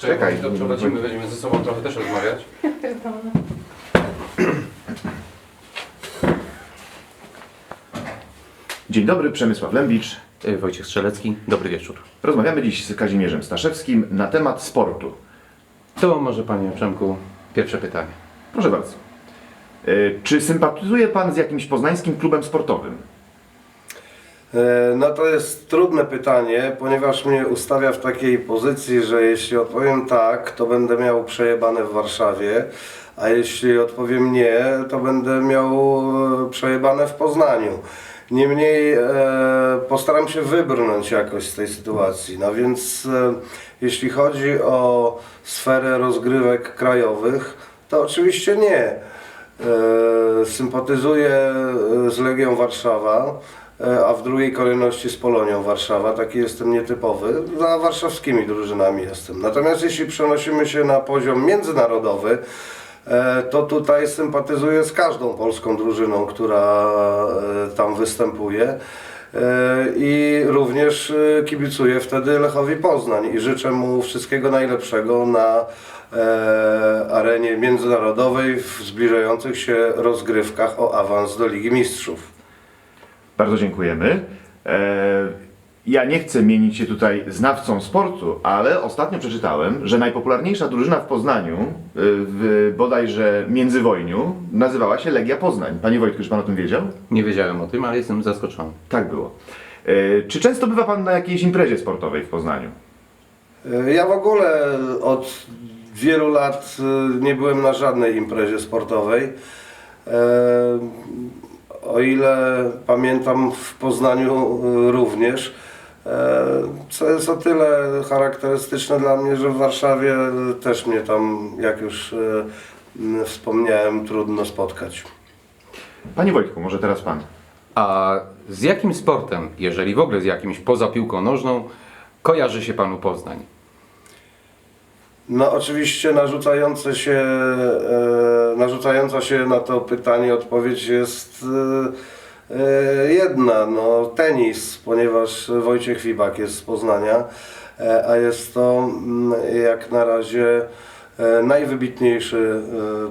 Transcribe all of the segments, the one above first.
Czekaj. To prowadzimy, będziemy ze sobą trochę też rozmawiać. Dzień dobry, Przemysław Lębicz. Y, Wojciech Strzelecki, dobry wieczór. Rozmawiamy dziś z Kazimierzem Staszewskim na temat sportu. To może panie Przemku, pierwsze pytanie. Proszę bardzo. E, Czy sympatyzuje Pan z jakimś poznańskim klubem sportowym? E, No to jest trudne pytanie, ponieważ mnie ustawia w takiej pozycji, że jeśli odpowiem tak, to będę miał przejebane w Warszawie, a jeśli odpowiem nie, to będę miał e, przejebane w Poznaniu. Niemniej e, postaram się wybrnąć jakoś z tej sytuacji. No więc e, jeśli chodzi o sferę rozgrywek krajowych, to oczywiście nie. E, Sympatyzuję e, z Legią Warszawa, a w drugiej kolejności z Polonią Warszawa. Taki jestem nietypowy. Za warszawskimi drużynami jestem. Natomiast jeśli przenosimy się na poziom międzynarodowy, e, to tutaj sympatyzuję z każdą polską drużyną, która e, tam występuje. E, I również e, kibicuję wtedy Lechowi Poznań i życzę mu wszystkiego najlepszego na e, arenie międzynarodowej w zbliżających się rozgrywkach o awans do Ligi Mistrzów. Bardzo dziękujemy. E, Ja nie chcę mienić się tutaj znawcą sportu, ale ostatnio przeczytałem, że najpopularniejsza drużyna w Poznaniu, e, w bodajże międzywojniu, nazywała się Legia Poznań. Panie Wojtku, czy Pan o tym wiedział? Nie wiedziałem o tym, ale jestem zaskoczony. Tak było. E, Czy często bywa Pan na jakiejś imprezie sportowej w Poznaniu? Ja w ogóle od wielu lat nie byłem na żadnej imprezie sportowej. O ile pamiętam w Poznaniu e, również. E, Co jest o tyle charakterystyczne dla mnie, że w Warszawie też mnie tam, jak już m, wspomniałem, trudno spotkać. Panie Wojtku, może teraz Pan. A z jakim sportem, jeżeli w ogóle z jakimś poza piłką nożną, kojarzy się panu Poznań? No oczywiście narzucające się, e, narzucająca się na to pytanie odpowiedź jest e, e, jedna, no tenis, ponieważ Wojciech Wibak jest z Poznania, a jest to mm, jak na razie najwybitniejszy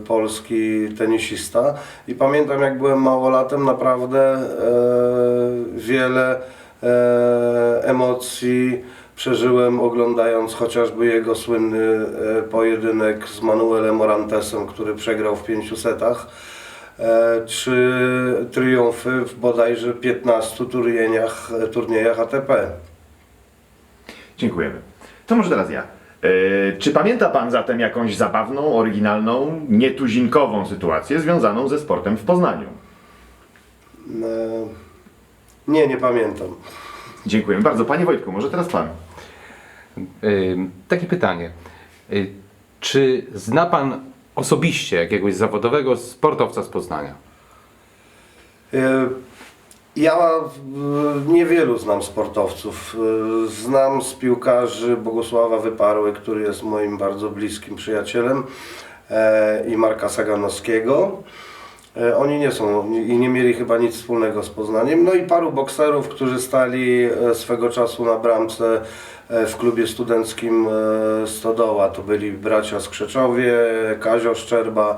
polski tenisista. I pamiętam jak byłem małolatem naprawdę wiele emocji przeżyłem oglądając chociażby jego słynny e, pojedynek z Manuelem Morantesem, który przegrał w pięciu setach, e, czy triumfy w bodajże 15 turniejach, turniejach ATP. Dziękujemy. To może teraz ja. E, Czy pamięta Pan zatem jakąś zabawną, oryginalną, nietuzinkową sytuację związaną ze sportem w Poznaniu? E, Nie, nie pamiętam. Dziękuję bardzo. Panie Wojtku, może teraz Pan. Takie pytanie. Y, Czy zna pan osobiście jakiegoś zawodowego sportowca z Poznania? E, Ja niewielu znam sportowców. E, Znam z piłkarzy Bogusława Wyparły, który jest moim bardzo bliskim przyjacielem e, i Marka Saganowskiego. E, Oni nie są i nie mieli chyba nic wspólnego z Poznaniem. No i paru bokserów, którzy stali e, swego czasu na bramce e, w klubie studenckim Stodoła. To byli bracia Skrzeczowie, Kazio Szczerba.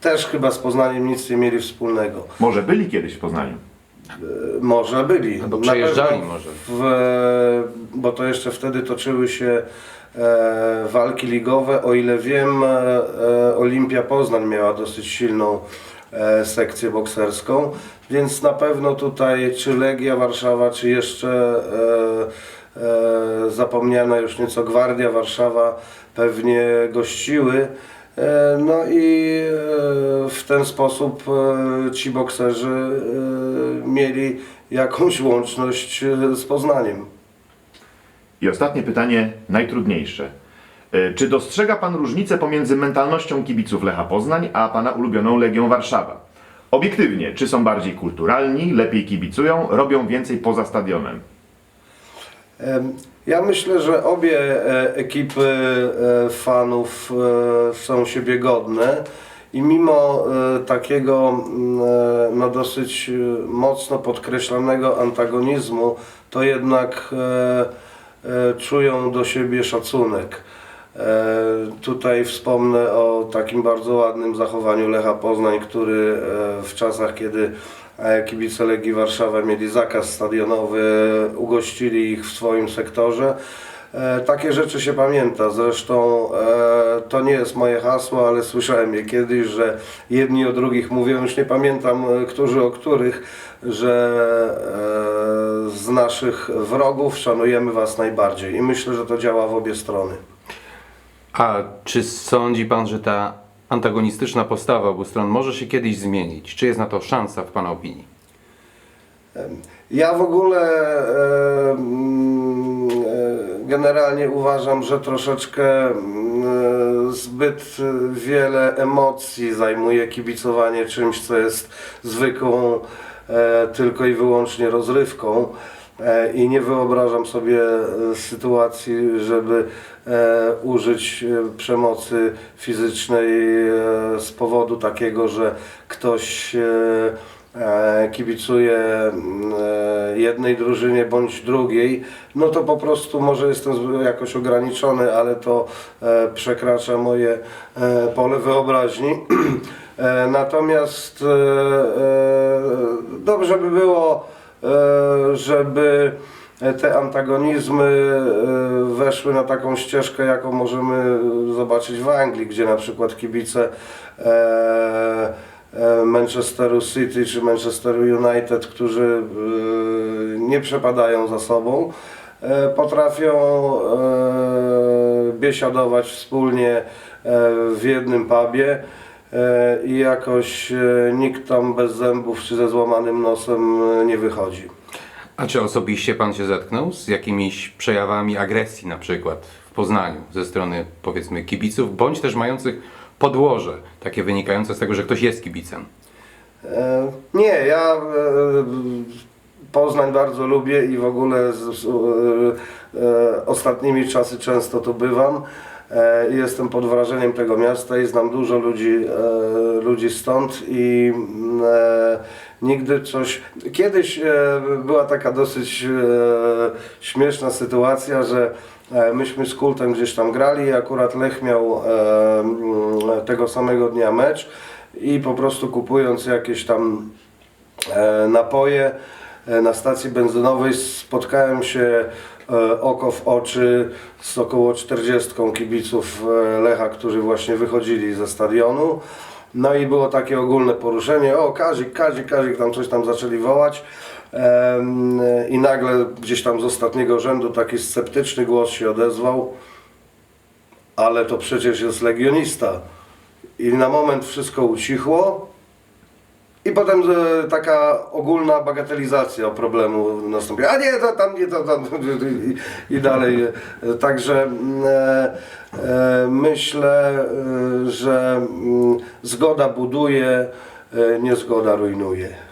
Też chyba z Poznaniem nic nie mieli wspólnego. Może byli kiedyś w Poznaniu? E, Może byli. Albo przejeżdżali może. W, bo to jeszcze wtedy toczyły się e, walki ligowe. O ile wiem, e, e, Olimpia Poznań miała dosyć silną e, sekcję bokserską, więc na pewno tutaj czy Legia Warszawa, czy jeszcze e, e, zapomniana już nieco Gwardia Warszawa pewnie gościły. E, No i e, w ten sposób e, ci bokserzy mieli jakąś łączność z Poznaniem. I ostatnie pytanie, najtrudniejsze. Czy dostrzega Pan różnicę pomiędzy mentalnością kibiców Lecha Poznań, a Pana ulubioną Legią Warszawa? Obiektywnie, czy są bardziej kulturalni, lepiej kibicują, robią więcej poza stadionem? Ja myślę, że obie e, ekipy e, fanów e, są siebie godne i mimo takiego mm, no dosyć mocno podkreślanego antagonizmu, to jednak czują do siebie szacunek. Tutaj wspomnę o takim bardzo ładnym zachowaniu Lecha Poznań, który w czasach, kiedy kibice Legii Warszawa mieli zakaz stadionowy, ugościli ich w swoim sektorze. E, Takie rzeczy się pamięta. Zresztą e, to nie jest moje hasło, ale słyszałem je kiedyś, że jedni o drugich mówią, już nie pamiętam e, którzy o których, że z naszych wrogów szanujemy Was najbardziej. I myślę, że to działa w obie strony. A czy sądzi pan, że ta antagonistyczna postawa obu stron może się kiedyś zmienić? Czy jest na to szansa w pana opinii? Ja w ogóle e, e, generalnie uważam, że troszeczkę mm, zbyt wiele emocji zajmuje kibicowanie czymś, co jest zwykłą e, tylko i wyłącznie rozrywką. E, I nie wyobrażam sobie e, sytuacji, żeby e, użyć przemocy fizycznej z powodu takiego, że ktoś kibicuje mm, jednej drużynie bądź drugiej, no to po prostu może jestem jakoś ograniczony, ale to przekracza moje pole wyobraźni. Natomiast dobrze by było, żeby te antagonizmy e, weszły na taką ścieżkę, jaką możemy zobaczyć w Anglii, gdzie na przykład kibice e, e, Manchesteru City czy Manchesteru United, którzy e, nie przepadają za sobą, e, potrafią e, biesiadować wspólnie e, w jednym pubie. e, i jakoś e, nikt tam bez zębów czy ze złamanym nosem e, nie wychodzi. A czy osobiście pan się zetknął z jakimiś przejawami agresji na przykład w Poznaniu ze strony powiedzmy kibiców, bądź też mających podłoże takie wynikające z tego, że ktoś jest kibicem? E, Nie, ja e, Poznań bardzo lubię i w ogóle z, z, e, e, ostatnimi czasy często tu bywam. E, Jestem pod wrażeniem tego miasta i znam dużo ludzi, e, ludzi stąd i mm, e, nigdy coś... Kiedyś była taka dosyć śmieszna sytuacja, że myśmy z Kultem gdzieś tam grali i akurat Lech miał mm, tego samego dnia mecz i po prostu kupując jakieś tam napoje na stacji benzynowej spotkałem się oko w oczy z około 40 kibiców e, Lecha, którzy właśnie wychodzili ze stadionu. No i było takie ogólne poruszenie, o Kazik, Kazik, Kazik, tam coś tam zaczęli wołać. I nagle gdzieś tam z ostatniego rzędu taki sceptyczny głos się odezwał, ale to przecież jest legionista. I na moment wszystko ucichło. I potem e, taka ogólna bagatelizacja problemu nastąpiła. A nie, to tam nie, to tam i, i dalej. Także mm, e, e, myślę, e, że mm, zgoda buduje, e, niezgoda rujnuje.